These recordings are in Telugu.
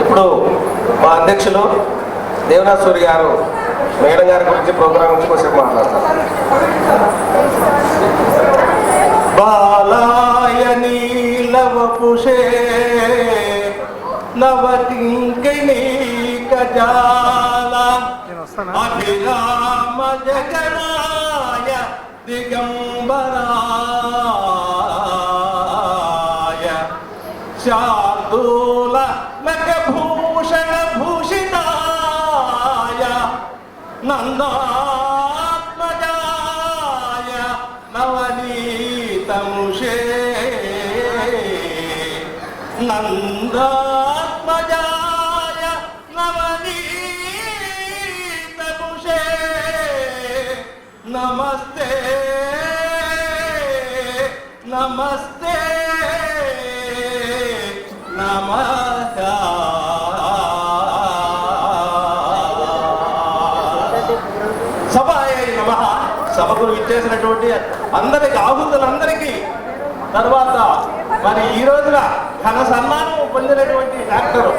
ఇప్పుడు మా అధ్యక్షులు దేవనాథ్ సూరి గారు మేడం గారి గురించి ప్రోగ్రాం గురించి కొంచెం మాట్లాడతారు బాలాయ నీలవపుషే నవటింకిణీ కజాల అభిరామ జగనాయ దిగంబరాయ. శార్దూల నగభూషణ భూషితాయ నందాత్మజాయ నవనీతముషే నందాత్మజాయ నవనీతముషే నమస్తే నమస్తే సభ నమ. సభకు ఇచ్చేసినటువంటి అందరికి ఆహుతులందరికీ తర్వాత మరి ఈ రోజున ఘన సన్మానం పొందినటువంటి డాక్టర్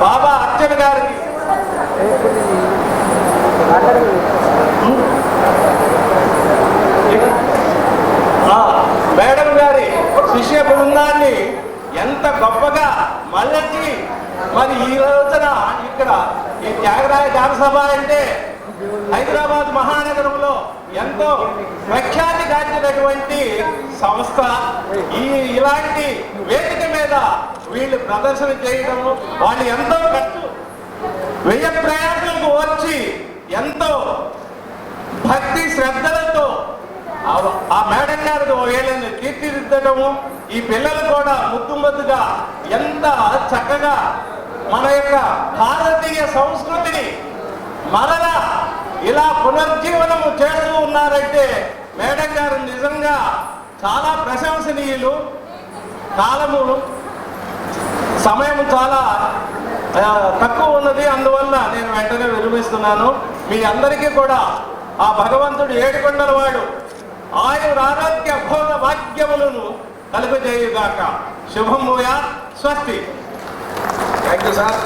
బాబా అర్చన గారికి. ఆ, మేడం గారి శిష్య బృందాన్ని ఎంత గొప్పగా మళ్ళీ మరి ఈ రోజున ఇక్కడ ఈ త్యాగరాయ గాన అంటే హైదరాబాద్ మహానగరంలో ఎంతో ప్రఖ్యాతి గాంచినటువంటి సంస్థ ఈ ఇలాంటి వేదిక మీద వీళ్ళు ప్రదర్శన చేయడం వాళ్ళు ఎంతో ఖర్చు. వెయ్యి ప్రయాణాలకు వచ్చి ఎంతో భక్తి శ్రద్ధలతో ఆ- మేడం గారికి వీళ్ళని తీర్చిదిద్దడము ఈ పిల్లలు కూడా ముద్దు ముద్దుగా ఎంత చక్కగా మన యొక్క భారతీయ సంస్కృతిని మరలా ఇలా పునర్జీవనము చేస్తూ ఉన్నారంటే మేడం గారు నిజంగా చాలా ప్రశంసనీయులు కాలము సమయం చాలా తక్కువ ఉన్నది. అందువల్ల నేను వెంటనే విరమిస్తున్నాను. మీ అందరికీ కూడా ఆ భగవంతుడు ఏడుకొండల వాడు. ఆయురారోగ్య భోగ భాగ్యములను కలుగజేయుగాక. శుభమూయ స్వస్తి. Thank you sir